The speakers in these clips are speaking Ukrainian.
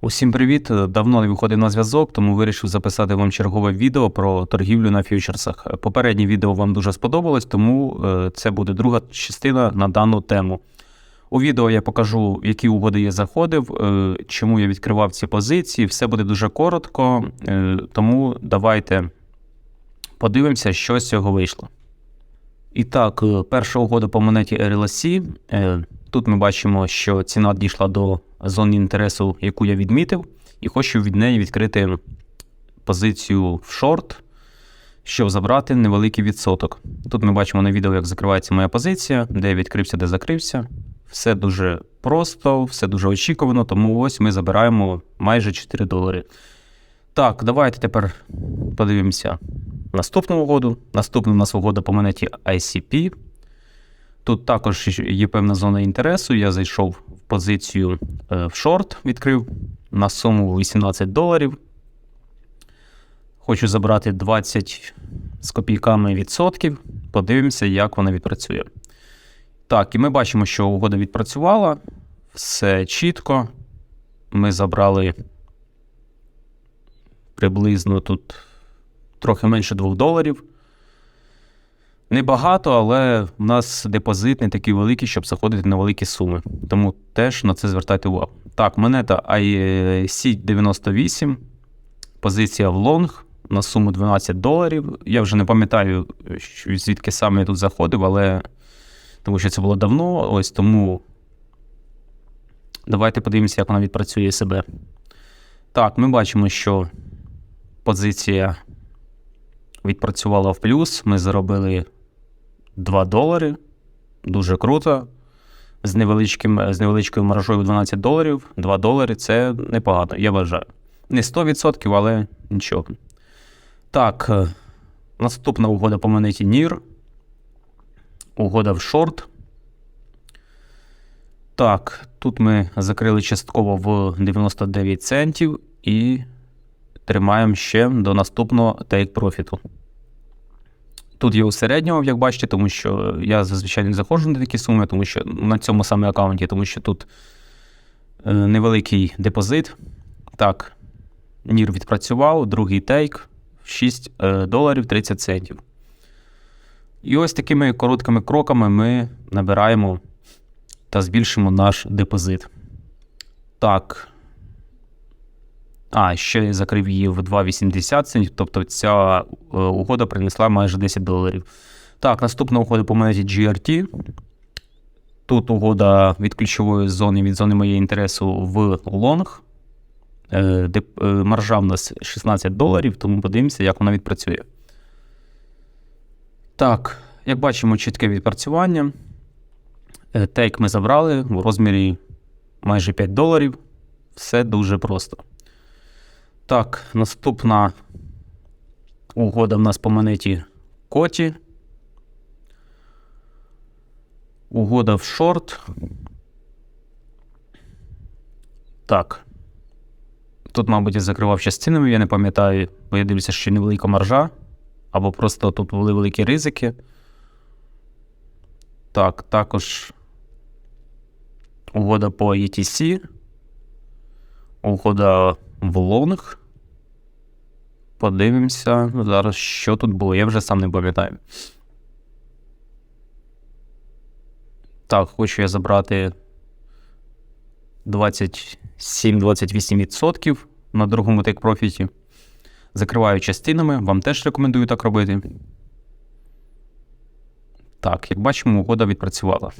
Усім привіт! Давно не виходив на зв'язок, тому вирішив записати вам чергове відео про торгівлю на фьючерсах. Попереднє відео вам дуже сподобалось, тому е, це буде друга частина на дану тему. У відео я покажу, які угоди я заходив, е, чому я відкривав ці позиції. Все буде дуже коротко, е, тому давайте подивимося, що з цього вийшло. І так, перша угода по монеті RLC. Тут ми бачимо, що ціна дійшла до зони інтересу, яку я відмітив, і хочу від неї відкрити позицію в шорт, щоб забрати невеликий відсоток. Тут ми бачимо на відео, як закривається моя позиція, де я відкрився, де закрився. Все дуже просто, все дуже очікувано, тому ось ми забираємо майже 4 долари. Так, давайте тепер подивимося наступну угоду. Наступна у нас угода по монеті ICP. Тут також є певна зона інтересу. Я зайшов позицію е, в шорт, відкрив на суму 18 доларів. Хочу забрати 20 з копійками відсотків. Подивимося, як вона відпрацює. Так, і ми бачимо, що угода відпрацювала. Все чітко. Ми забрали приблизно тут трохи менше 2 доларів. Небагато, але в нас депозит не такий великий, щоб заходити на великі суми. Тому теж на це звертайте увагу. Так, монета IC98, позиція в лонг на суму 12 доларів. Я вже не пам'ятаю, звідки саме я тут заходив, але тому що це було давно. Ось тому давайте подивимося, як вона відпрацює себе. Так, ми бачимо, що позиція відпрацювала в плюс. Ми заробили 2 долари. Дуже круто. З, невеличким, з невеличкою маржою в 12 доларів. 2 долари це непогано, я вважаю. Не 100%, але нічого. Так, е, наступна угода по монеті NIR. Угода в шорт. Так, тут ми закрили частково в 99 центів і тримаємо ще до наступного take профіту. Тут є у середнього, як бачите, тому що я зазвичай не заходжу на такі суми, тому що на цьому саме аккаунті, тому що тут е, невеликий депозит. Так, Нір відпрацював, другий тейк 6 е, доларів 30 центів. І ось такими короткими кроками ми набираємо та збільшимо наш депозит. Так. А, ще закрив її в 2,80 центів, тобто ця е, угода принесла майже 10 доларів. Так, наступна угода по монеті GRT. Тут угода від ключової зони, від зони моєї інтересу в лонг. Е, е, маржа в нас 16 доларів, тому подивимося, як вона відпрацює. Так, як бачимо, чітке відпрацювання. Тейк ми забрали в розмірі майже 5 доларів. Все дуже просто. Так, наступна угода в нас по монеті Коті. Угода в шорт. Так. Тут, мабуть, я закривав частинами, я не пам'ятаю, бо я дивлюся, що невелика маржа. Або просто тут були великі ризики. Так, також угода по ETC. Угода в лонг. Подивимося зараз, що тут було. Я вже сам не пам'ятаю. Так, хочу я забрати 27-28% на другому тейк профіті. Закриваю частинами, вам теж рекомендую так робити. Так, як бачимо, угода відпрацювала.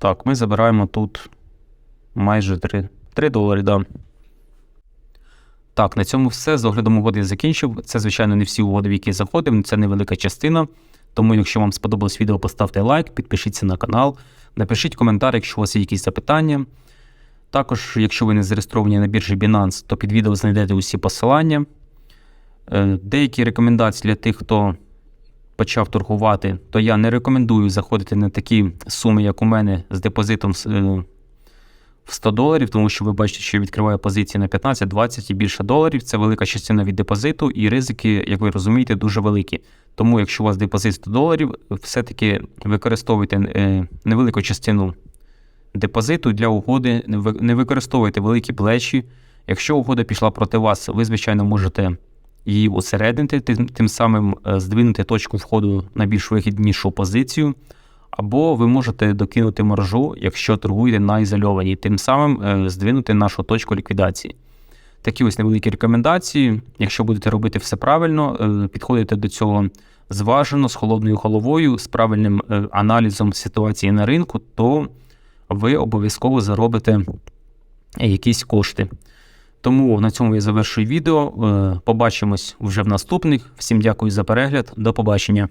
Так, ми забираємо тут майже 3, 3 долари, да. Так, на цьому все. З оглядом угоди я закінчив. Це, звичайно, не всі угоди, в які заходив, це невелика частина. Тому, якщо вам сподобалось відео, поставте лайк, підпишіться на канал, напишіть коментар, якщо у вас є якісь запитання. Також, якщо ви не зареєстровані на біржі Binance, то під відео знайдете усі посилання. Е, Деякі рекомендації для тих, хто почав торгувати, то я не рекомендую заходити на такі суми, як у мене, з депозитом е, в 100 доларів, тому що ви бачите, що я відкриваю позиції на 15, 20 і більше доларів. Це велика частина від депозиту, і ризики, як ви розумієте, дуже великі. Тому, якщо у вас депозит 100 доларів, все-таки використовуйте е, невелику частину депозиту для угоди, не використовуйте великі плечі. Якщо угода пішла проти вас, ви, звичайно, можете її усереднити, тим, тим самим е, здвинути точку входу на більш вигіднішу позицію. Або ви можете докинути маржу, якщо торгуєте на ізольованій, тим самим е, здвинути нашу точку ліквідації. Такі ось невеликі рекомендації. Якщо будете робити все правильно, е, підходите до цього зважено, з холодною головою, з правильним аналізом ситуації на ринку, то ви обов'язково заробите якісь кошти. Тому на цьому я завершую відео. Е, Побачимось вже в наступних. Всім дякую за перегляд. До побачення.